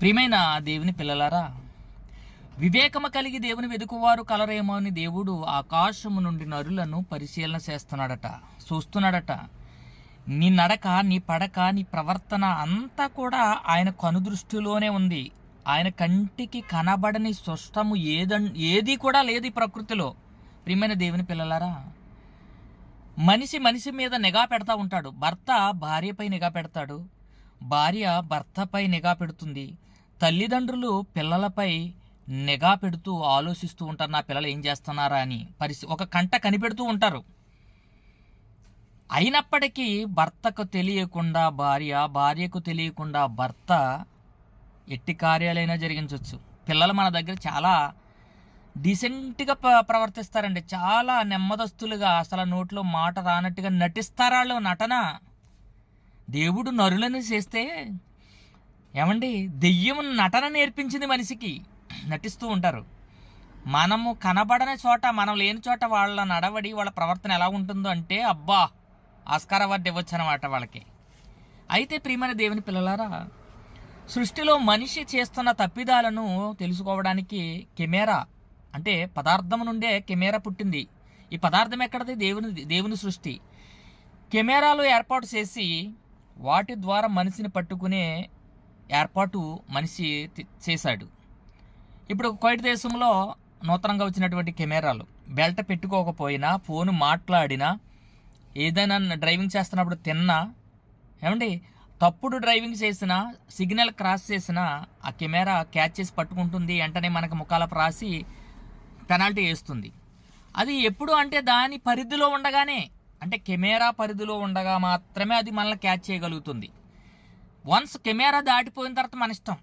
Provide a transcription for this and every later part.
ప్రియమైన దేవుని పిల్లలారా వివేకము కలిగి దేవుని వెదుకువారు కలరేమో అని దేవుడు ఆకాశము నుండి నరులను పరిశీలన చేస్తున్నాడట చూస్తున్నాడట. నీ నడక నీ పడక నీ ప్రవర్తన అంతా కూడా ఆయన కనుదృష్టిలోనే ఉంది. ఆయన కంటికి కనబడని స్పష్టము ఏదం ఏది కూడా లేదు ఈ ప్రకృతిలో. ప్రియమైన దేవుని పిల్లలారా మనిషి మనిషి మీద నిఘా పెడతా ఉంటాడు. భర్త భార్యపై నిఘా పెడతాడు. భార్య భర్తపై నిఘా పెడుతుంది. తల్లిదండ్రులు పిల్లలపై నిఘా పెడుతూ ఆలోచిస్తూ ఉంటారు నా పిల్లలు ఏం చేస్తున్నారా అని. పరిస్థితి ఒక కంట కనిపెడుతూ ఉంటారు. అయినప్పటికీ భర్తకు తెలియకుండా భార్య భార్యకు తెలియకుండా భర్త ఎట్టి కార్యాలైనా జరిగించవచ్చు పిల్లలు మన దగ్గర చాలా డీసెంట్గా ప్ర ప్రవర్తిస్తారండి. చాలా నెమ్మదస్తులుగా అసలు నోట్లో మాట రానట్టుగా నటిస్తారు వాళ్ళు నటన. దేవుడు నరులను చేస్తే ఏమండి దెయ్యం నటన నేర్పించింది మనిషికి. నటిస్తూ ఉంటారు. మనము కనబడని చోట మనం లేని చోట వాళ్ళ నడవడి వాళ్ళ ప్రవర్తన ఎలా ఉంటుందో అంటే అబ్బా ఆస్కార్ అవార్డు ఇవ్వచ్చు అనమాట వాళ్ళకి. అయితే ప్రియమైన దేవుని పిల్లలారా సృష్టిలో మనిషి చేస్తున్న తప్పిదాలను తెలుసుకోవడానికి కెమెరా అంటే పదార్థం నుండే కెమెరా పుట్టింది. ఈ పదార్థం ఎక్కడది? దేవుని దేవుని సృష్టి. కెమెరాలు ఏర్పాటు చేసి వాటి ద్వారా మనిషిని పట్టుకునే ఏర్పాటు మనిషి చేశాడు. ఇప్పుడు కోయిట్ దేశంలో నూతనంగా వచ్చినటువంటి కెమెరాలు బెల్ట్ పెట్టుకోకపోయినా ఫోన్ మాట్లాడినా ఏదైనా డ్రైవింగ్ చేస్తున్నప్పుడు తిన్నా ఏమండి తప్పుడు డ్రైవింగ్ చేసినా సిగ్నల్ క్రాస్ చేసినా ఆ కెమెరా క్యాచ్ చేసి పట్టుకుంటుంది వెంటనే మనకు ముఖాలపు రాసి పెనాల్టీ వేస్తుంది. అది ఎప్పుడు అంటే దాని పరిధిలో ఉండగానే అంటే కెమెరా పరిధిలో ఉండగా మాత్రమే అది మనల్ని క్యాచ్ చేయగలుగుతుంది. వన్స్ కెమెరా దాటిపోయిన తర్వాత మన ఇష్టం.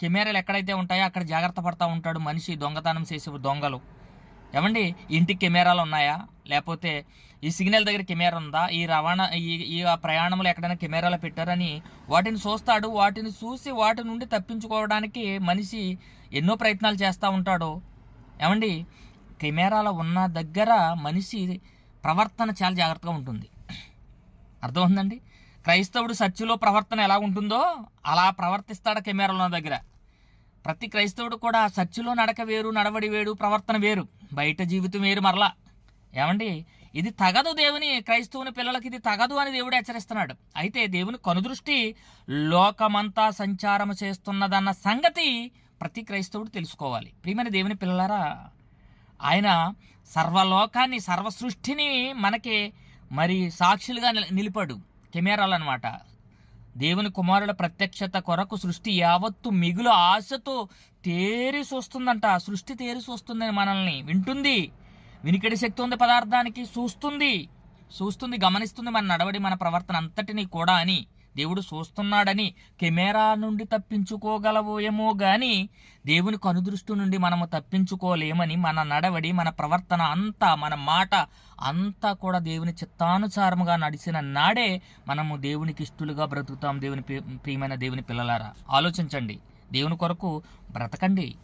కెమెరాలు ఎక్కడైతే ఉంటాయో అక్కడ జాగ్రత్త పడతా ఉంటాడు మనిషి దొంగతనం చేసే దొంగలు. ఏమండి? ఇంటికి కెమెరాలు ఉన్నాయా? లేకపోతే ఈ సిగ్నల్ దగ్గర కెమెరా ఉందా? ఈ రవాణా ఈ ఈ ప్రయాణంలో ఎక్కడైనా కెమెరాలు పెట్టారని వాటిని చూస్తాడు. వాటిని చూసి వాటి నుండి తప్పించుకోవడానికి మనిషి ఎన్నో ప్రయత్నాలు చేస్తూ ఉంటాడు. ఏమండి? కెమెరాలు ఉన్న దగ్గర మనిషి ప్రవర్తన చాలా జాగ్రత్తగా ఉంటుంది. అర్థమవుతుందండి? క్రైస్తవుడు సత్యులో ప్రవర్తన ఎలా ఉంటుందో అలా ప్రవర్తిస్తాడు కెమెరాల దగ్గర. ప్రతి క్రైస్తవుడు కూడా సత్యులో నడక వేరు నడవడి వేరు ప్రవర్తన వేరు. బయట జీవితం వేరు మరలా. ఏమండి? ఇది తగదు దేవుని క్రైస్తవుని పిల్లలకి ఇది తగదు అని దేవుడు హెచ్చరిస్తున్నాడు. అయితే దేవుని కనుదృష్టి లోకమంతా సంచారం చేస్తున్నదన్న సంగతి ప్రతి క్రైస్తవుడు తెలుసుకోవాలి. ప్రియమైన దేవుని పిల్లలారా ఆయన సర్వలోకాన్ని సర్వ సృష్టిని మనకి మరి సాక్షులుగా నిలిపాడు. కెమెరాలు అనమాట దేవుని కుమారుల ప్రత్యక్షత కొరకు సృష్టి యావత్తు మిగులు ఆశతో తేరి చూస్తుందంట సృష్టి తేరి చూస్తుందని మనల్ని వింటుంది. వినికిడి శక్తి ఉంది పదార్థానికి చూస్తుంది చూస్తుంది గమనిస్తుంది మన నడవడి మన ప్రవర్తన అంతటినీ కూడా అని దేవుడు చూస్తున్నాడని కెమెరా నుండి తప్పించుకోగలవోయేమో గాని దేవుని కనుదృష్టి నుండి మనము తప్పించుకోలేమని మన నడవడి మన ప్రవర్తన అంతా మన మాట అంతా కూడా దేవుని చిత్తానుసారముగా నడిచిన నాడే మనము దేవునికి ఇష్టలుగా బ్రతుకుతాం. దేవుని ప్రియమైన దేవుని పిల్లలారా ఆలోచించండి. దేవుని కొరకు బ్రతకండి.